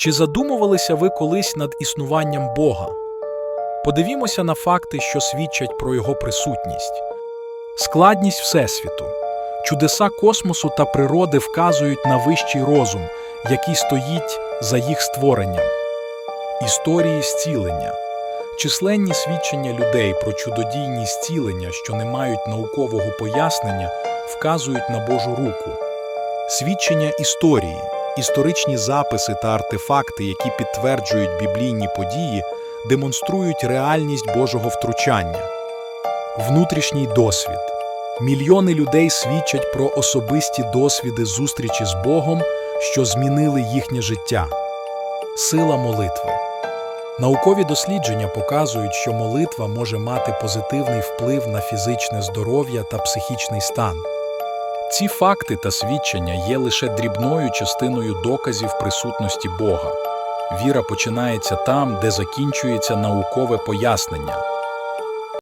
Чи задумувалися ви колись над існуванням Бога? Подивімося на факти, що свідчать про його присутність. Складність Всесвіту, чудеса космосу та природи вказують на вищий розум, який стоїть за їх створенням. Історії зцілення. Численні свідчення людей про чудодійні зцілення, що не мають наукового пояснення, вказують на Божу руку. Свідчення історії, історичні записи та артефакти, які підтверджують біблійні події, демонструють реальність Божого втручання. Внутрішній досвід. Мільйони людей свідчать про особисті досвіди зустрічі з Богом, що змінили їхнє життя. Сила молитви. Наукові дослідження показують, що молитва може мати позитивний вплив на фізичне здоров'я та психічний стан. Ці факти та свідчення є лише дрібною частиною доказів присутності Бога. Віра починається там, де закінчується наукове пояснення.